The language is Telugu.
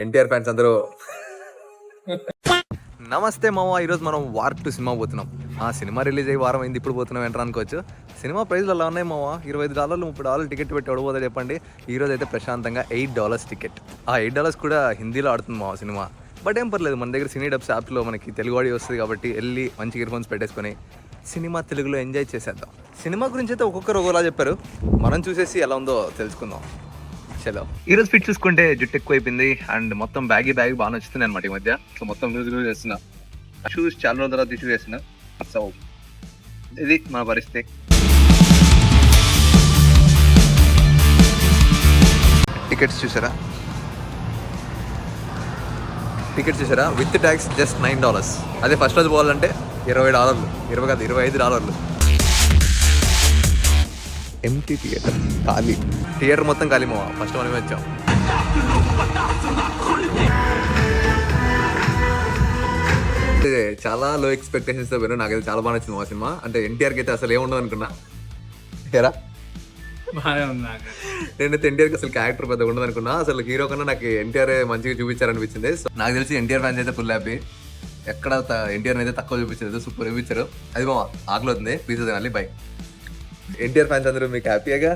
ఎన్టీఆర్ ఫ్యాన్స్ అందరూ. నమస్తే మామ ఈరోజు మనం వార్ టు సినిమా పోతున్నాం. ఆ సినిమా రిలీజ్ అయ్యి వారం అయింది ఇప్పుడు పోతున్నాం ఎంటర్ అనుకోవచ్చు. సినిమా ప్రైస్లు అలా ఉన్నాయి మామ ఇరవై ఐదు డాలర్లు ముప్పై డాలర్లు టికెట్ పెట్టి ఎవడబోదా చెప్పండి. ఈ రోజు అయితే ప్రశాంతంగా ఎయిట్ డాలర్స్ టికెట్. ఆ ఎయిట్ డాలర్స్ కూడా హిందీలో ఆడుతుంది మామ సినిమా. బట్ ఏం పర్లేదు మన దగ్గర సినీ డబ్స్ యాప్లో మనకి తెలుగు ఆడియో వస్తుంది కాబట్టి వెళ్ళి మంచి ఇయర్ ఫోన్స్ పెట్టేసుకొని సినిమా తెలుగులో ఎంజాయ్ చేసేద్దాం. సినిమా గురించి అయితే ఒక్కొక్కరు ఒకలా చెప్పారు. మనం చూసేసి ఎలా ఉందో తెలుసుకుందాం. చలో ఈ రోజు ఫిట్ చూసుకుంటే జుట్టు ఎక్కువ అయిపోయింది అండ్ మొత్తం బ్యాగీ బ్యాగ్ బాగా నచ్చుతుంది అనమాట ఈ మధ్య. సో మొత్తం లూజ్ లూజ్ చేస్తున్నా షూస్ చాలా రోజుల తర్వాత ఇష్యూ సో ఇది మన పరిస్థితి. టికెట్స్ చూసారా? టికెట్స్ చూసారా? With tax just nine dollars అదే ఫస్ట్ రోజు పోవాలంటే ఇరవై డాలర్లు. ఇరవై కాదు ఇరవై ఐదు డాలర్లు. ఎంటీ థియేటర్ ఖాళీ. థియేటర్ మొత్తం ఖాళీ మావా? ఫస్ట్ మనమే వచ్చాం. చాలా లో ఎక్స్పెక్టేషన్స్తో పోయినా నాకైతే చాలా బాగా నచ్చింది మా సినిమా. అంటే ఎన్టీఆర్కి అయితే అసలు ఏముండదు అనుకున్నా. ఏరా? నేనైతే ఎన్టీఆర్కి అసలు క్యారెక్టర్ పెద్దగా ఉండదు అనుకున్నా. అసలు హీరో కన్నా నాకు ఎన్టీఆర్ మంచిగా చూపించారనిపించింది. సో నాకు తెలిసి ఎన్టీఆర్ ఫ్యాన్స్ అయితే ఫుల్ హ్యాపీ ఎక్కడ ఎన్టీఆర్ అయితే తక్కువ చూపించలేదు సూపర్ చూపించారు. అది మా ఆకలి అవుతుంది పీసా తినాలి బై ఎన్టీఆర్ ఫ్యాన్స్ అందరూ మీకు హ్యాపీగా